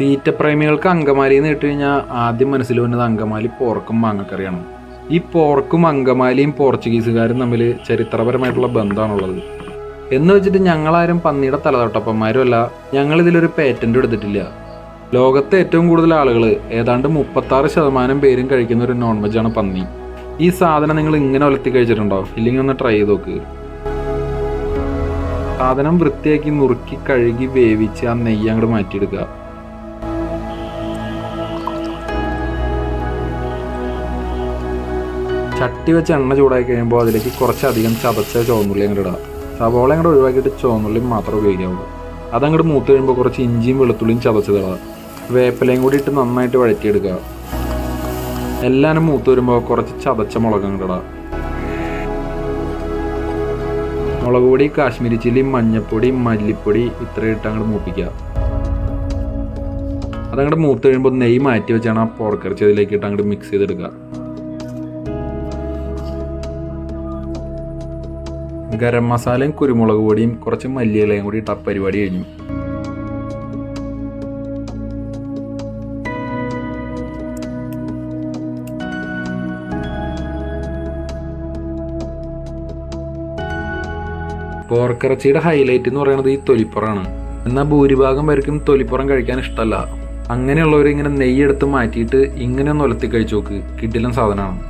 തീറ്റപ്രേമികൾക്ക് അങ്കമാലി എന്ന് കേട്ട് കഴിഞ്ഞാൽ ആദ്യം മനസ്സിൽ വന്നത് അങ്കമാലി പോർക്കും മാങ്ങക്കറിയാണ്. ഈ പോർക്കും അങ്കമാലിയും പോർച്ചുഗീസുകാരും തമ്മിൽ ചരിത്രപരമായിട്ടുള്ള ബന്ധമാണുള്ളത്. എന്ന് വെച്ചിട്ട് ഞങ്ങളാരും പന്നിയുടെ തലതൊട്ടപ്പന്മാരും അല്ല ഞങ്ങൾ ഇതിലൊരു പേറ്റന്റ് എടുത്തിട്ടില്ല. ലോകത്തെ ഏറ്റവും കൂടുതൽ ആളുകൾ ഏതാണ്ട് മുപ്പത്താറ് ശതമാനം പേരും കഴിക്കുന്ന ഒരു നോൺ വെജ് ആണ് പന്നി. ഈ സാധനം നിങ്ങൾ ഇങ്ങനെ ഒലത്തി കഴിച്ചിട്ടുണ്ടോ? ഇല്ലെങ്കിൽ ഒന്ന് ട്രൈ ചെയ്ത് നോക്ക്. സാധനം വൃത്തിയാക്കി നുറുക്കി കഴുകി വേവിച്ച് ആ നെയ്യ് അങ്ങോട്ട് മാറ്റിയെടുക്കുക. ചട്ടി വെച്ച് എണ്ണ ചൂടാക്കി കഴിയുമ്പോൾ അതിലേക്ക് കുറച്ചധികം ചതച്ച ചുവന്നുള്ളി അങ്ങോട്ട് ഇടാം. സവോള അങ്ങോട്ട് ഒഴിവാക്കിയിട്ട് ചുവന്നുള്ളി മാത്രം ഉപയോഗിക്കാവുള്ളൂ അതങ്ങോട്ട് മൂത്ത് കഴിയുമ്പോൾ കുറച്ച് ഇഞ്ചിയും വെളുത്തുള്ളിയും ചതച്ചതിടുക വേപ്പിലയും കൂടി ഇട്ട് നന്നായിട്ട് വഴറ്റിയെടുക്കുക. എല്ലാവരും മൂത്ത് വരുമ്പോൾ കുറച്ച് ചതച്ച മുളക് അങ്ങോട്ട് ഇടുക മുളക് പൊടി കാശ്മീരി ചില്ലി മഞ്ഞപ്പൊടി മല്ലിപ്പൊടി ഇത്രയും ഇട്ട് അങ്ങോട്ട് മൂപ്പിക്കുക. അതങ്ങോട്ട് മൂത്ത് കഴിയുമ്പോൾ നെയ്യ് മാറ്റി വെച്ചാണ് ആ പോർക്കിറച്ചി അതിലേക്ക് ഇട്ട് അങ്ങോട്ട് മിക്സ് ചെയ്തെടുക്കുക. ഗരം മസാലയും കുരുമുളക് പൊടിയും കുറച്ച് മല്ലിയിലയും കൂടി ഇട്ട പരിപാടി കഴിഞ്ഞു. പോർക്കിറച്ചിയുടെ ഹൈലൈറ്റ് എന്ന് പറയുന്നത് ഈ തൊലിപ്പുറമാണ്. എന്നാൽ ഭൂരിഭാഗം പേർക്കും തൊലിപ്പുറം കഴിക്കാൻ ഇഷ്ടമല്ല. അങ്ങനെയുള്ളവർ ഇങ്ങനെ നെയ്യെടുത്ത് മാറ്റിയിട്ട് ഇങ്ങനെ ഒന്ന് ഒലത്തി കഴിച്ചു നോക്ക്. കിഡിലും സാധനമാണ്.